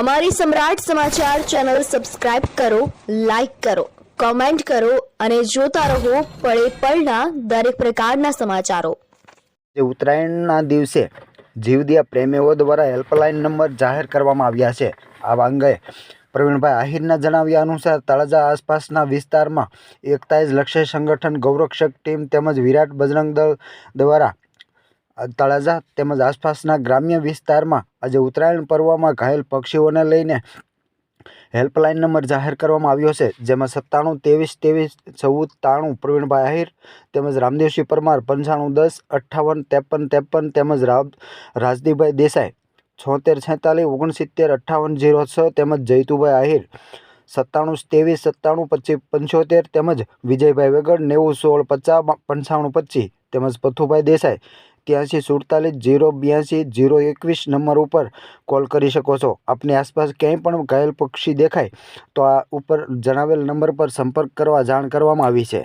અમારી Samrat Samachar channel subscribe કરો, like કરો, કોમેન્ટ કરો અને જોતા રહો પળે પળના દરેક પ્રકારના સમાચારો. ઉત્તરાયણના દિવસે જીવદિયા પ્રેમીઓ દ્વારા હેલ્પલાઇન નંબર જાહેર કરવામાં આવ્યા છે. આ અંગે પ્રવીણભાઈ આહિરના જણાવ્યા અનુસાર તળાજા આસપાસના વિસ્તારમાં એકતાઈજ લક્ષ્ય સંગઠન ગૌરક્ષક ટીમ તેમજ વિરાટ બજરંગ દળ દ્વારા તળાજા તેમજ આસપાસના ગ્રામ્ય વિસ્તારમાં આજે ઉત્તરાયણ પર્વમાં ઘાયલ પક્ષીઓને લઈને હેલ્પલાઇન નંબર જાહેર કરવામાં આવ્યો છે, જેમાં સત્તાણું, ત્રેવીસ ત્રેવીસ, ચૌદ, ત્રાણું, પ્રવીણભાઈ આહિર તેમજ રામદેવસિંહ પરમાર પંચાણું, દસ, અઠ્ઠાવન, ત્રેપન ત્રેપન તેમજ રાજદીપભાઈ દેસાઈ, છોતેર, છેતાલીસ, ઓગણસિત્તેર, અઠ્ઠાવન જીરો છ તેમજ જયતુભાઈ આહિર, સત્તાણું, ત્રેવીસ, સત્તાણું પચીસ પંચોતેર તેમજ વિજયભાઈ વેગડ, નેવું, સોળ, પચાસ, પંચાણું પચીસ તેમજ પથુભાઈ દેસાઈ ત્યાંસી સુડતાલીસ, જીરો બ્યાસી જીરો એકવીસ નંબર ઉપર કોલ કરી શકો છો. આપની આસપાસ ક્યાંય પણ ઘાયલ પક્ષી દેખાય તો આ ઉપર જણાવેલ નંબર પર સંપર્ક કરવા જાણ કરવામાં આવી છે.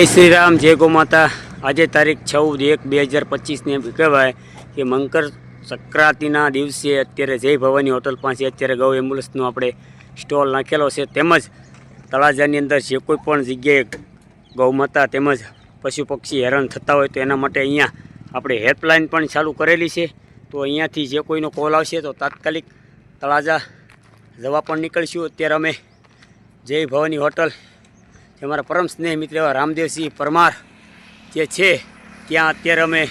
જય શ્રી રામ, જય ગો માતા. આજે તારીખ ચૌદ એક બે હજાર પચીસને કહેવાય કે મંકર સંક્રાંતિના દિવસે અત્યારે જય ભવાની હોટલ પાસે અત્યારે ગૌ એમ્બ્યુલન્સનો આપણે સ્ટોલ નાખેલો છે. તેમજ તળાજાની અંદર જે કોઈ પણ જગ્યાએ ગૌ માતા તેમજ પશુ પક્ષી હેરાન થતા હોય તો એના માટે અહીંયા આપણે હેલ્પલાઇન પણ ચાલુ કરેલી છે. તો અહીંયાથી જે કોઈનો કોલ આવશે તો તાત્કાલિક તળાજા જવા પણ નીકળીશું. અત્યારે અમે જય ભવાની હોટલ. જે અમારા પરમ સ્નેહ મિત્ર એવા રામદેવસિંહ પરમાર જે છે, ત્યાં અત્યારે અમે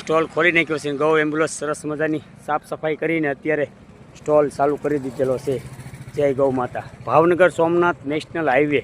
સ્ટોલ ખોલી નાખ્યો છે. ગૌ એમ્બ્યુલન્સ સરસ મજાની સાફ સફાઈ કરીને અત્યારે સ્ટોલ ચાલુ કરી દીધેલો છે. જય ગૌ માતા. Bhavnagar Somnath national highway